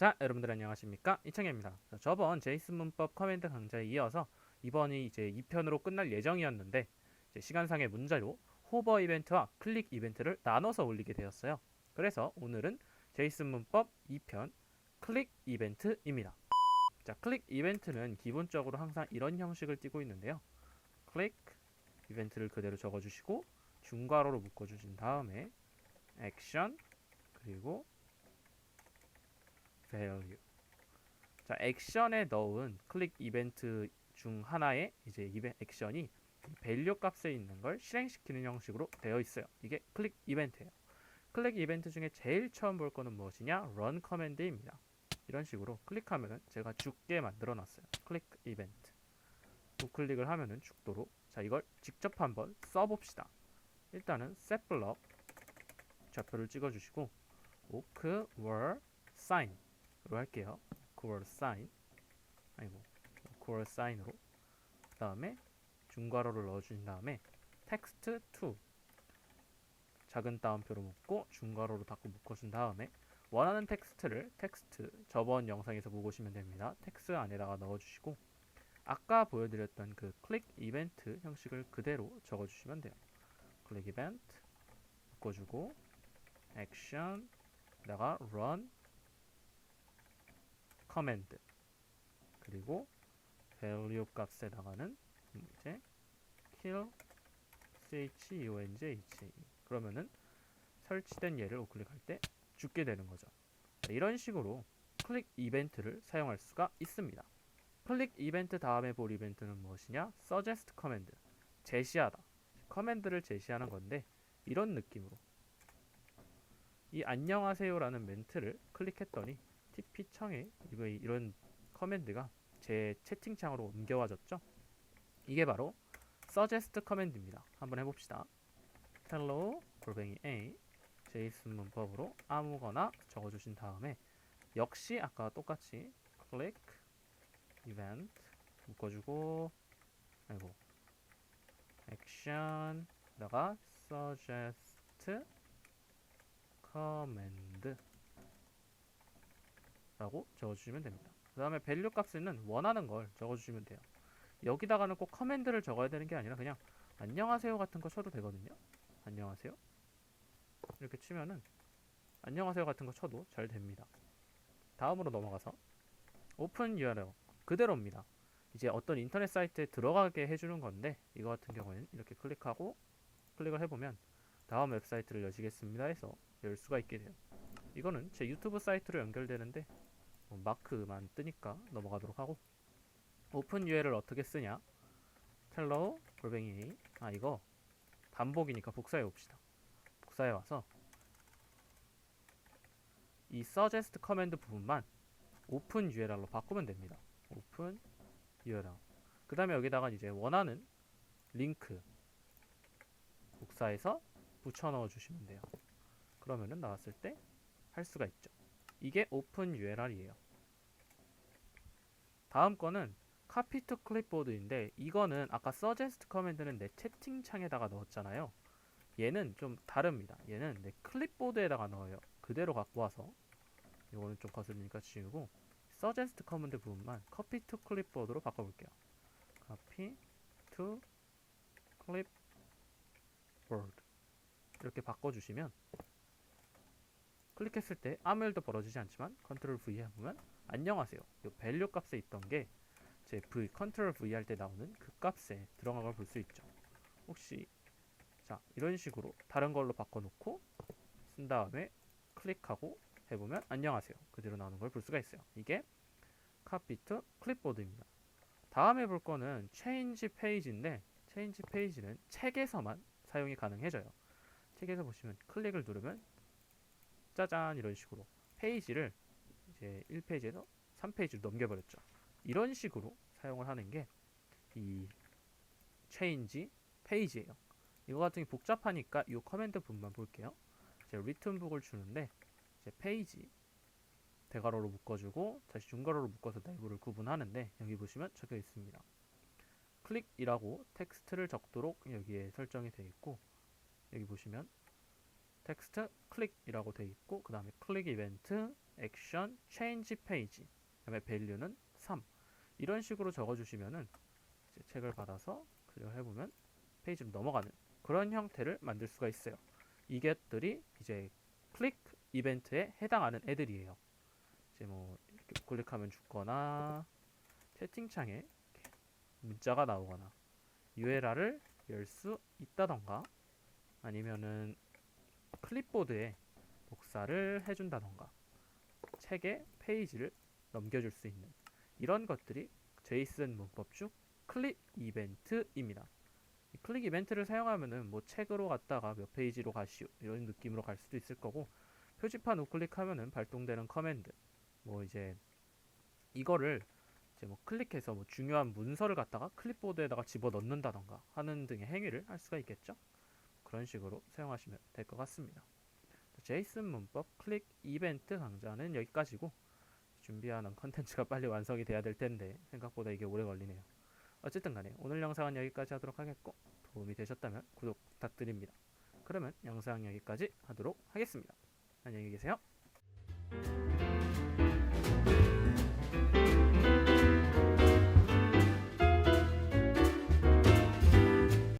자, 여러분들 안녕하십니까? 이창현입니다. 자, 저번 제이슨 문법 커맨드 강좌에 이어서 이번이 이제 2편으로 끝날 예정이었는데 시간상의 문제로 호버 이벤트와 클릭 이벤트를 나눠서 올리게 되었어요. 그래서 오늘은 제이슨 문법 2편 클릭 이벤트입니다. 자, 클릭 이벤트는 기본적으로 항상 이런 형식을 띠고 있는데요. 클릭 이벤트를 그대로 적어주시고 중괄호로 묶어주신 다음에 액션 그리고 value. 자, 액션에 넣은 클릭 이벤트 중 하나의 이제 이벤 액션이 value 값에 있는 걸 실행시키는 형식으로 되어 있어요. 이게 클릭 이벤트예요. 클릭 이벤트 중에 제일 처음 볼 거는 무엇이냐? run 커맨드입니다. 이런 식으로 클릭하면은 제가 죽게 만들어 놨어요. 클릭 이벤트. 우클릭을 하면은 죽도록. 자, 이걸 직접 한번 써 봅시다. 일단은 set block 좌표를 찍어 주시고 oak were sign 로 할게요. equal sign 아이고 equal sign으로 그 다음에 중괄호를 넣어주신 다음에 text to 작은 따옴표로 묶고 중괄호로 닫고 묶어준 다음에 원하는 텍스트를 텍스트 저번 영상에서 보고 오시면 됩니다. 텍스트 안에다가 넣어주시고 아까 보여드렸던 그 클릭 이벤트 형식을 그대로 적어주시면 돼요. 클릭 이벤트 묶어주고 액션에다가 run 커맨드 그리고 value 값에다가는 이제 kill chunj 그러면은 설치된 얘를 우클릭할 때 죽게 되는 거죠. 자, 이런 식으로 클릭 이벤트를 사용할 수가 있습니다. 클릭 이벤트 다음에 볼 이벤트는 무엇이냐? suggest 커맨드 제시하다. 커맨드를 제시하는 건데 이런 느낌으로 이 안녕하세요라는 멘트를 클릭했더니 TP청에 이거 이런 커맨드가 제 채팅창으로 옮겨와졌죠. 이게 바로 suggest 커맨드입니다. 한번 해봅시다. hello 골뱅이 a 제이슨 문법으로 아무거나 적어주신 다음에 역시 아까 똑같이 click event 묶어주고 아이고 action다가 suggest command 라고 적어주시면 됩니다. 그 다음에 value 값에는 원하는 걸 적어주시면 돼요. 여기다가는 꼭 커맨드를 적어야 되는 게 아니라 그냥 안녕하세요 같은 거 쳐도 되거든요. 안녕하세요. 이렇게 치면은 안녕하세요 같은 거 쳐도 잘 됩니다. 다음으로 넘어가서 오픈 URL 그대로입니다. 이제 어떤 인터넷 사이트에 들어가게 해주는 건데 이거 같은 경우에는 이렇게 클릭하고 클릭을 해보면 다음 웹사이트를 여시겠습니다 해서 열 수가 있게 돼요. 이거는 제 유튜브 사이트로 연결되는데 뭐 마크만 뜨니까 넘어가도록 하고. 오픈 URL 어떻게 쓰냐? 텔러 골뱅이. 아 이거 반복이니까 복사해 봅시다. 복사해 와서 이 suggest 커맨드 부분만 오픈 URL로 바꾸면 됩니다. 오픈 URL 그 다음에 여기다가 이제 원하는 링크 복사해서 붙여 넣어 주시면 돼요. 그러면은 나왔을 때 할 수가 있죠 이게 오픈 URL이에요 다음 거는 copy to clipboard인데 이거는 아까 suggest 커맨드는 내 채팅창에다가 넣었잖아요. 얘는 좀 다릅니다. 얘는 내 클립보드에다가 넣어요. 그대로 갖고 와서 이거는 좀 거슬리니까 지우고 suggest 커맨드 부분만 copy to clipboard로 바꿔볼게요. copy to clipboard 이렇게 바꿔주시면 클릭했을 때 아무 일도 벌어지지 않지만 컨트롤 V 해보면 안녕하세요. 이 value 값에 있던 게 제 V 컨트롤 V 할 때 나오는 그 값에 들어간 걸 볼 수 있죠. 혹시 자 이런 식으로 다른 걸로 바꿔놓고 쓴 다음에 클릭하고 해보면 안녕하세요. 그대로 나오는 걸 볼 수가 있어요. 이게 카피트 클립보드입니다. 다음에 볼 거는 체인지 페이지인데 체인지 페이지는 책에서만 사용이 가능해져요. 책에서 보시면 클릭을 누르면 짜잔 이런 식으로 페이지를 이제 1페이지에서 3페이지로 넘겨버렸죠. 이런 식으로 사용을 하는 게이 change 페이지예요. 이거 같은 게 복잡하니까 이 커맨드 부분만 볼게요. 이제 writtenbook을 주는데 이제 페이지 대괄호로 묶어주고 다시 중괄호로 묶어서 내부를 구분하는데 여기 보시면 적혀 있습니다. 클릭이라고 텍스트를 적도록 여기에 설정이 되어 있고 여기 보시면 텍스트 클릭이라고 되어 있고 그 다음에 클릭 이벤트 액션 체인지 페이지 그 다음에 밸류는 3 이런 식으로 적어주시면은 이제 책을 받아서 클릭해 보면 페이지로 넘어가는 그런 형태를 만들 수가 있어요. 이것들이 이제 클릭 이벤트에 해당하는 애들이에요. 이제 뭐 이렇게 클릭하면 죽거나 채팅창에 문자가 나오거나 URL을 열 수 있다던가 아니면은 클립보드에 복사를 해준다던가 책의 페이지를 넘겨줄 수 있는 이런 것들이 제이슨 문법 중 클릭 이벤트입니다. 이 클릭 이벤트를 사용하면은 뭐 책으로 갔다가 몇 페이지로 가시오 이런 느낌으로 갈 수도 있을 거고 표지판 우클릭하면은 발동되는 커맨드 뭐 이제 이거를 이제 뭐 클릭해서 뭐 중요한 문서를 갖다가 클립보드에다가 집어 넣는다던가 하는 등의 행위를 할 수가 있겠죠. 그런 식으로 사용하시면 될 것 같습니다. 제이슨 문법 클릭 이벤트 강좌는 여기까지고 준비하는 컨텐츠가 빨리 완성이 돼야 될 텐데 생각보다 이게 오래 걸리네요. 어쨌든 간에 오늘 영상은 여기까지 하도록 하겠고 도움이 되셨다면 구독 부탁드립니다. 그러면 영상 여기까지 하도록 하겠습니다. 안녕히 계세요.